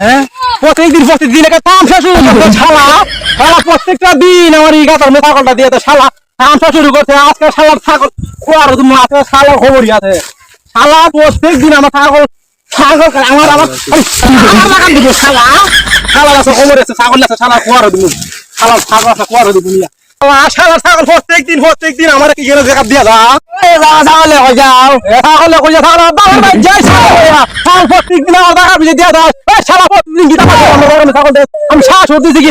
হ্যাঁ? প্রত্যেকদিন প্রত্যেকদিন একটা শালা। শালা, প্রত্যেকটা দিন আমার এই গাতার মেয়ে ছাগলটা দিয়ে তো শালা। তামসা শুরু করছে, আজকে শালার ছাগল খোয়ার তুমি আজকে শালার খবরই আছে। শালা প্রত্যেক দিন আমার ছাগল ছাগল আমার আমার আমার লাগান শালা। শালা আছে খবর আছে, ছাগল আছে, শালা খোয়ার দিব শালা ছাগল আছে, খোয়ার দিব নিয়া শালা শালা ছাগল প্রত্যেক দিন প্রত্যেক আমার কি করে দেখা দিয়া যা? ছাগলে কই যাও? ছাগলে কই যাও? আমার দিয়া দাও এই শালা গীতা পাঠে ছাগল দে আমি শ্বাস দিছি কি?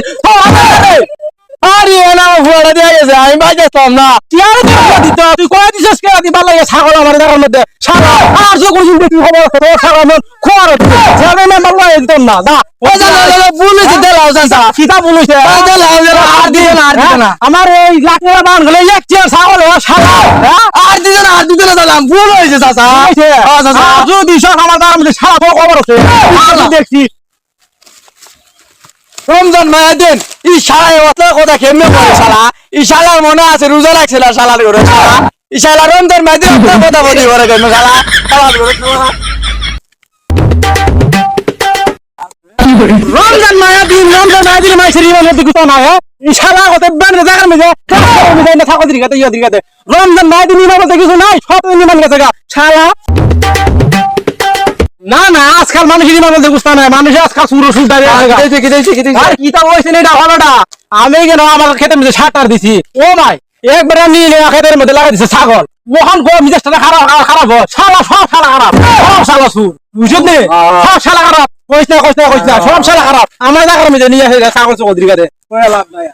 আরে না ফুয়াড়া দিয়া গেছে আমি বাইতেছিলাম না। আর দিত তুই কই দিছিস? কে? দি লাগে ছাগল আমার দেখার মধ্যে। শালা আর যে কোন দিন খবর তোর ছাগল আমার খোয়ার না লাগে দিতাম না। যা। ও যা বুলেছে দেলাও জানতা কিতা বুলেছে? দেলাও দেলাও। আর না আর না। আমার এই লাখে বান গলে এক চেয়ার ছাগল ও শালা আর না আর দিও না দালাম ভুল হয়েছে চাচা। হ্যাঁ চাচা। যদি সব আমার দাম মধ্যে শালা বড় খবর আছে দেখছি। রমজান দিন ই শালায় কথা কেমনে বলে শালা? ই শালার মনে আছে রোজা রাখছে না শালার করে শালা? ই শালা রমজান মায়া দিন কথা বলি করে কেমনে শালা? শালার করে রমজান মায়া দিন রমজান মায়া দিন মাইছে রিমান মধ্যে কিছু না হ্যাঁ? না থাকো দিকে ইয়া দিকে রমজান মায়া দিন ইমাম মধ্যে কিছু নাই সব ইমান গেছে গা শালা না না আজকাল মানুষের ইমান মধ্যে বুঝতে নাই। মানুষ আজকাল সুর সুলতা দেখি, দেখি, দেখি, দেখি। আর কি তা হইছে এটা ভালোটা আমি কেন আমার ক্ষেতের মধ্যে সাটার দিছি? ও ভাই একবার নিয়ে নিয়ে ক্ষেতের মধ্যে লাগাই দিছে ছাগল। মোহন গো মিজাজটা খারাপ খারাপ। শালা সব শালা খারাপ। সব শালা সুর। বুঝলি নে? সব শালা খারাপ। কইস না কইস না কইস না। সব শালা খারাপ। আমার জায়গার মধ্যে নিয়ে আসে ছাগল কাছে লাভ নাই